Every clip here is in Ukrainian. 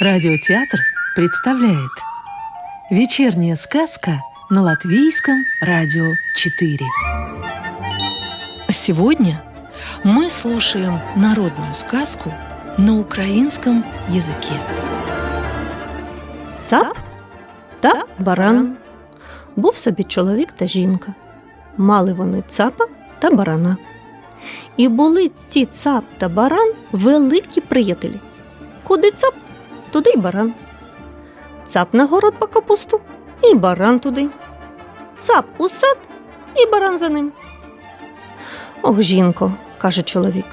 Радиотеатр представляет Вечерняя сказка на Латвийском радио 4 Сегодня мы слушаем народную сказку на украинском языке Цап та баран. Був собі чоловік та жінка. Мали вони цапа та барана. І були ці цап та баран великі приятелі. Куди цап, туди й баран. Цап на город по капусту, і баран туди. Цап у сад, і баран за ним. Ох, жінко, каже чоловік.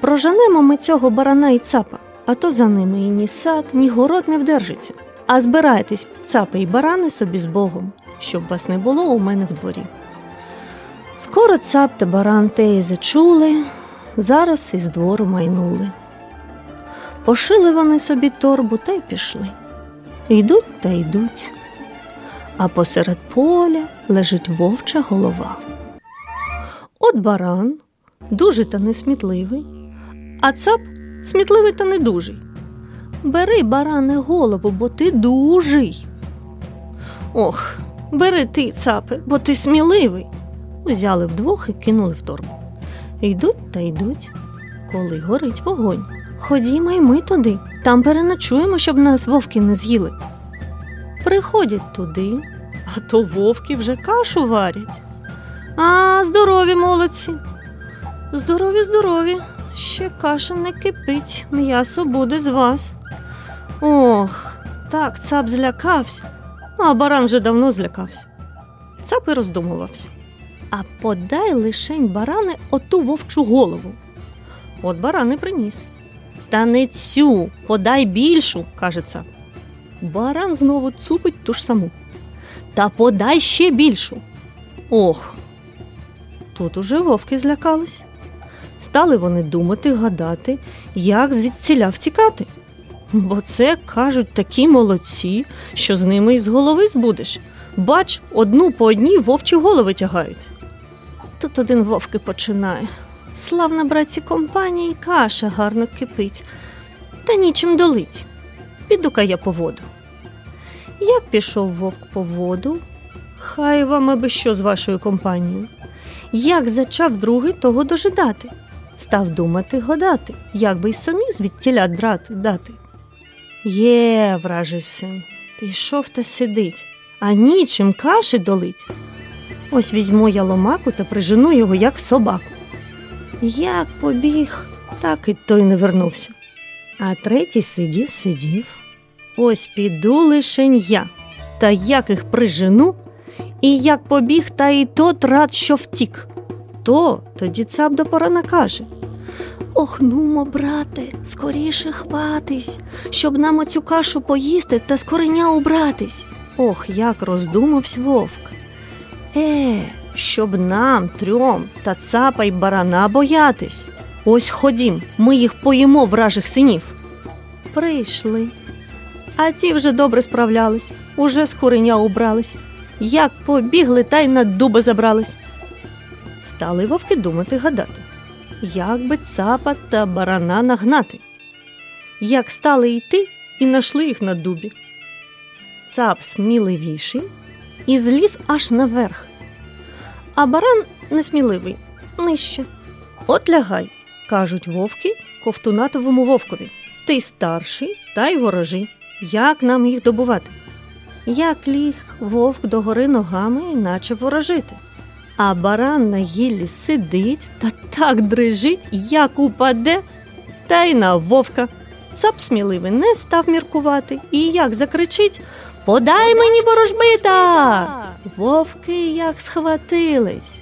Проженемо ми цього барана і цапа, а то за ними і ні сад, ні город не вдержиться. А збирайтесь, цапи й барани собі з Богом, щоб вас не було у мене в дворі. Скоро цап та баран те зачули, зараз із двору майнули. Пошили вони собі торбу та й пішли. Йдуть та йдуть. А посеред поля лежить вовча голова. От баран, дуже та несмітливий, а цап смітливий та недужий. Бери, баране, голову, бо ти дужий. Ох, бери ти, цапи, бо ти сміливий. Узяли вдвох і кинули в торбу. Йдуть та йдуть, коли горить вогонь. Ходімо й ми туди, там переночуємо, щоб нас вовки не з'їли. Приходять туди, а то вовки вже кашу варять. А, здорові молодці. Здорові, здорові. Ще каша не кипить, м'ясо буде з вас. Ох, так цап злякався, а баран вже давно злякався. Цап і роздумувався. А подай лишень барани оту вовчу голову. От баран і приніс. Та не цю, подай більшу, каже цап. Баран знову цупить ту ж саму. Та подай ще більшу. Ох. Тут уже вовки злякались. Стали вони думати, гадати, як звідціля втікати. Бо це, кажуть, такі молодці, що з ними із голови збудеш. Бач, одну по одній вовчі голови тягають. Тут один вовки починає. Славна братці компанія і каша гарно кипить, та нічим долить. Піду-ка я по воду. Як пішов вовк по воду, хай вам аби що з вашою компанією. Як зачав другий того дожидати, став думати гадати, як би й самі звідтіля драти дати. Є, вражий пішов та сидить, а нічим каші долить. Ось візьму я ломаку та прижену його, як собаку. Як побіг, так і той не вернувся. А третій сидів, сидів. Ось піду лишень я, та як їх прижену, і як побіг, та і тот рад, що втік. То тоді цап до порана каже Ох, нумо, брате, скоріше хватись, щоб нам оцю кашу поїсти та з кореня убратись. Ох, як роздумавсь вовк. Е, щоб нам трьом та цапа й барана боятись. Ось ходім, ми їх поїмо вражих синів. Прийшли. А ті вже добре справлялись, уже з куреня убрались. Як побігли, та й на дуби забрались. Стали вовки думати гадати, як би цапа та барана нагнати. Як стали йти і нашли їх на дубі. Цап сміливіший і зліз аж наверх. А баран несміливий, нижче. От лягай, кажуть вовки ковтунатовому вовкові. Ти старший та й ворожи. Як нам їх добувати? Як ліг вовк догори ногами, наче ворожити. А баран на гіллі сидить та так дрижить, як упаде, та й на вовка. Цап сміливий не став міркувати і як закричить Подай мені ворожбита. Вовки як схватились,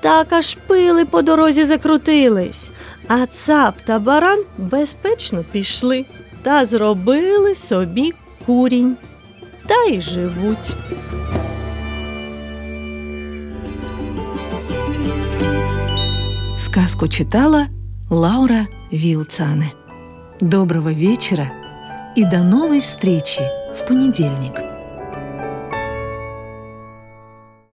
так аж пили по дорозі закрутились, а цап та баран безпечно пішли та зробили собі курінь. Та й живуть. Сказку читала Лаура Вилцане Доброго вечера и до новой встречи в понедельник